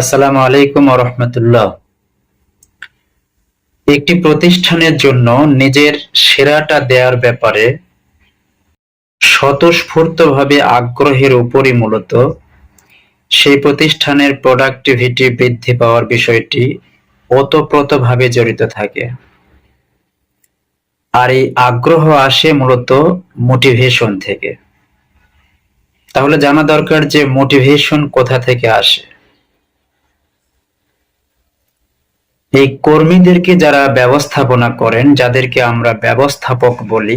আসসালামু আলাইকুম রহমতুল্লাহ। একটি প্রতিষ্ঠানের জন্য নিজের সেরাটা দেওয়ার ব্যাপারে স্বতঃস্ফূর্তভাবে আগ্রহের উপরই মূলত সেই প্রতিষ্ঠানের প্রোডাক্টিভিটি বৃদ্ধি পাওয়ার বিষয়টি ওতপ্রোতভাবে জড়িত থাকে। আর এই আগ্রহ আসে মূলত মোটিভেশন থেকে। তাহলে জানা দরকার যে মোটিভেশন কোথা থেকে আসে। এই কর্মীদেরকে যারা ব্যবস্থাপনা করেন, যাদেরকে আমরা ব্যবস্থাপক বলি,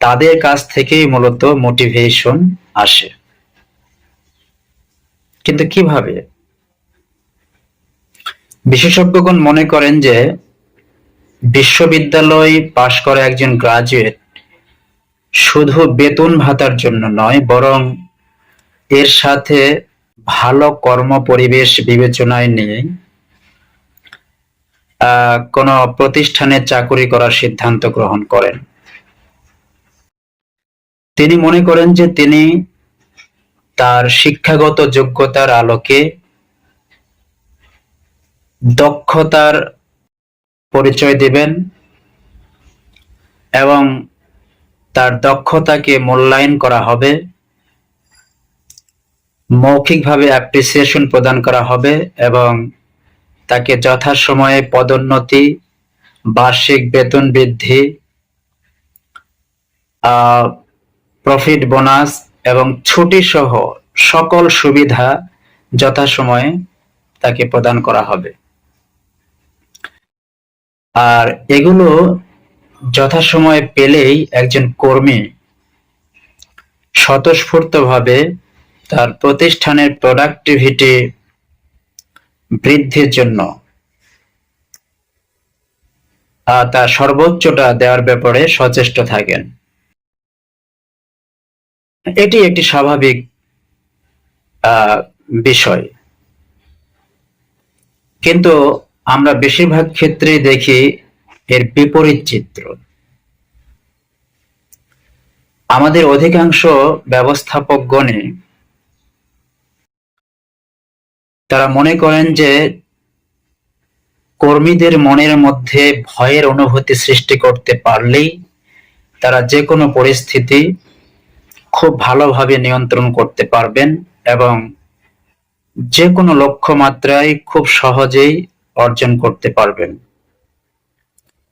তাদের কাছ থেকেই মূলত মোটিভেশন আসে। কিন্তু কীভাবে? বিশেষজ্ঞগণ মনে করেন যে, বিশ্ববিদ্যালয় পাশ করা একজন গ্রাজুয়েট শুধু বেতন ভাতার জন্য নয়, বরং এর সাথে ভালো কর্ম পরিবেশ বিবেচনায় নিয়ে কোনো প্রতিষ্ঠানে চাকুরি করার সিদ্ধান্ত গ্রহণ করেন। তিনি মনে করেন যে তিনি তার শিক্ষাগত যোগ্যতার আলোকে দক্ষতার পরিচয় দিবেন এবং তার দক্ষতাকে মূল্যায়ন করা হবে, মৌখিকভাবে অ্যাপ্রিসিয়েশন প্রদান করা হবে এবং তাকে যথাসময়ে পদোন্নতি, বার্ষিক বেতন বৃদ্ধি প্রফিট বোনাস এবং ছুটি সহ সকল সুবিধা যথাসময়ে তাকে প্রদান করা হবে। আর এগুলো যথাসময়ে পেলেই একজন কর্মী স্বতঃস্ফূর্তভাবে তার প্রতিষ্ঠানের প্রোডাক্টিভিটি বৃদ্ধির জন্য। তার সর্বোচ্চটা দেওয়ার ব্যাপারে সচেষ্ট থাকেন। এটি একটি স্বাভাবিক বিষয়। কিন্তু আমরা বেশিরভাগ ক্ষেত্রেই দেখি এর বিপরীত চিত্র। আমাদের অধিকাংশ ব্যবস্থাপকগণে তারা মনে করেন যে কর্মীদের মনের মধ্যে ভয়ের অনুভূতি সৃষ্টি করতে পারলেই তারা যে কোনো পরিস্থিতি খুব ভালোভাবে নিয়ন্ত্রণ করতে পারবেন এবং যে কোনো লক্ষ্যমাত্রায় খুব সহজেই অর্জন করতে পারবেন।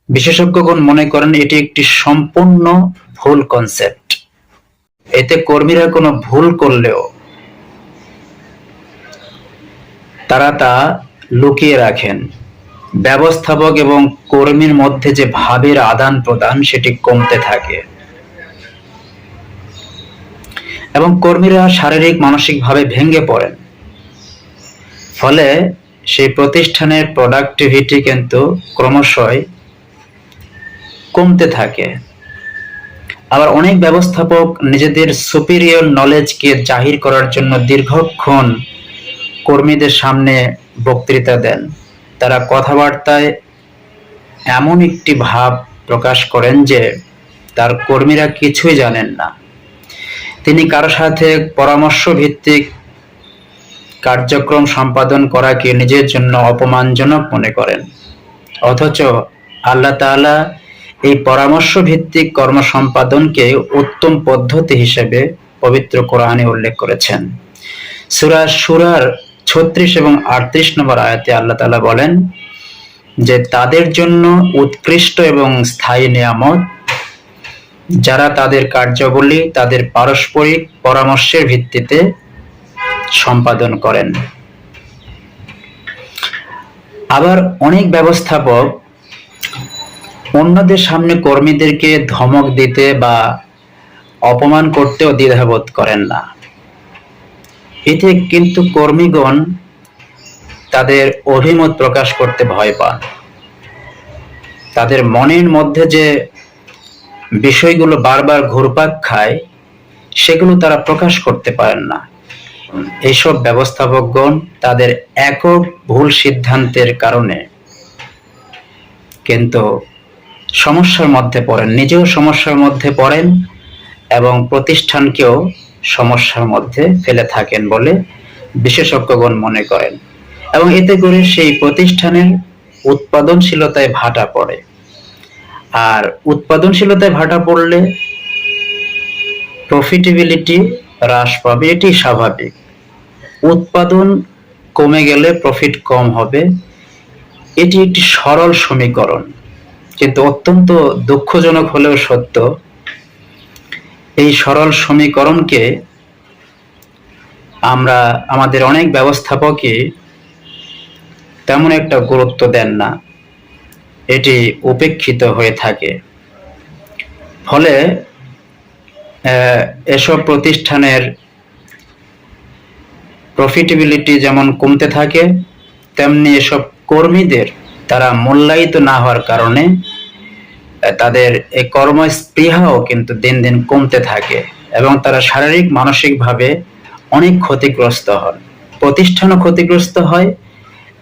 বিশেষজ্ঞগণ মনে করেন এটি একটি সম্পূর্ণ ভুল কনসেপ্ট এতে কর্মীরা কোনো ভুল করলেও তারা তা লুকিয়ে রাখেন। ব্যবস্থাপক এবং কর্মীর মধ্যে যে ভাবের আদান প্রদান, সেটি কমতে থাকে। এবং কর্মীরা শারীরিক, মানসিকভাবে ভেঙে পড়েন। ফলে সেই প্রতিষ্ঠানের প্রোডাক্টিভিটি কিন্তু ক্রমশই কমতে থাকে। আবার অনেক ব্যবস্থাপক নিজেদের সুপিরিয়র নলেজকে জাহির করার জন্য দীর্ঘক্ষণ কর্মীদের সামনে বক্তৃতা দেন। তারা কথাবার্তায় এমন একটি ভাব প্রকাশ করেন যে তার কর্মীরা কিছুই জানেন না। তিনি কারও সাথে পরামর্শ ভিত্তিক কার্যক্রম সম্পাদন করাকে নিজের জন্য অপমানজনক মনে করেন। অথচ আল্লাহ তাআলা এই পরামর্শ ভিত্তিক কর্ম সম্পাদনকে উত্তম পদ্ধতি হিসেবে পবিত্র কোরআনে উল্লেখ করেছেন। সূরা সুরার ছত্রিশ এবং আটত্রিশ নম্বর আয়াতে আল্লাহ তালা বলেন যে তাদের জন্য উৎকৃষ্ট এবং স্থায়ী নিয়ামত, যারা তাদের কার্যাবলী, তাদের পারস্পরিক পরামর্শের ভিত্তিতে সম্পাদন করেন। আবার অনেক ব্যবস্থাপক অন্যদের সামনে কর্মীদেরকে ধমক দিতে বা অপমান করতেও দ্বিধাবোধ করেন না। এতে কিন্তু কর্মীগণ তাদের অভিমত প্রকাশ করতে ভয় পান। তাদের মনের মধ্যে যে বিষয়গুলো বারবার ঘুরপাক খায়, সেগুলো তারা প্রকাশ করতে পারেন না। এইসব ব্যবস্থাপকগণ তাদের একক ভুল সিদ্ধান্তের কারণে কিন্তু সমস্যার মধ্যে পড়েন, নিজেও সমস্যার মধ্যে পড়েন এবং প্রতিষ্ঠানকেও সমস্যার মধ্যে ফেলে থাকেন বলে বিশেষজ্ঞগণ মনে করেন এবং এতে করে সেই প্রতিষ্ঠানের উৎপাদনশীলতায় ভাটা পড়ে। আর উৎপাদনশীলতায় ভাটা পড়লে প্রফিটেবিলিটি হ্রাস পাবে, এটি স্বাভাবিক। উৎপাদন কমে গেলে প্রফিট কম হবে, এটি একটি সরল সমীকরণ। কিন্তু অত্যন্ত দুঃখজনক হলেও সত্য এই সরল সমীকরণকে আমরা আমাদের অনেক ব্যবস্থাপকই তেমন একটা গুরুত্ব দেন না। এটি উপেক্ষিত হয়ে থাকে। ফলে এসব প্রতিষ্ঠানের প্রফিটেবিলিটি যেমন কমতে থাকে, তেমনি এসব কর্মীদের তারা মূল্যায়িত না হওয়ার কারণে তাদের এই কর্মস্পৃহাও কিন্তু দিন দিন কমতে থাকে এবং তারা শারীরিক, মানসিকভাবে অনেক ক্ষতিগ্রস্ত হন। প্রতিষ্ঠানও ক্ষতিগ্রস্ত হয়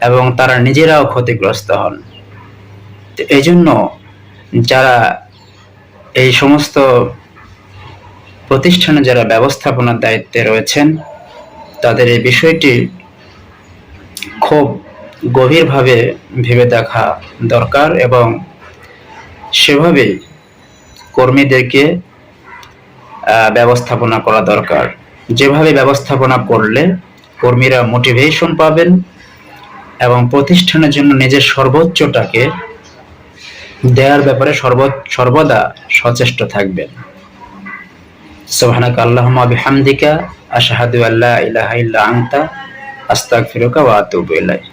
এবং তারা নিজেরাও ক্ষতিগ্রস্ত হন। এই জন্য যারা এই সমস্ত প্রতিষ্ঠানে যারা ব্যবস্থাপনার দায়িত্বে রয়েছেন, তাদের এই বিষয়টি খুব গভীরভাবে ভেবে দেখা দরকার এবং সেভাবেই কর্মীদেরকে ব্যবস্থাপনা করা দরকার। যেভাবে ব্যবস্থাপনা করলে কর্মীরা মোটিভেশন পাবেন এবং প্রতিষ্ঠানের জন্য নিজের সর্বোচ্চটাকে দেওয়ার ব্যাপারে সর্ব, সর্বদা সচেষ্ট থাকবেন। সুবহানাক আল্লাহুম্মা বিহামদিকা, আশহাদু আল্লা ইলাহা ইল্লা আনতা, আস্তাগফিরুকা ওয়া আতুবু ইলাইক।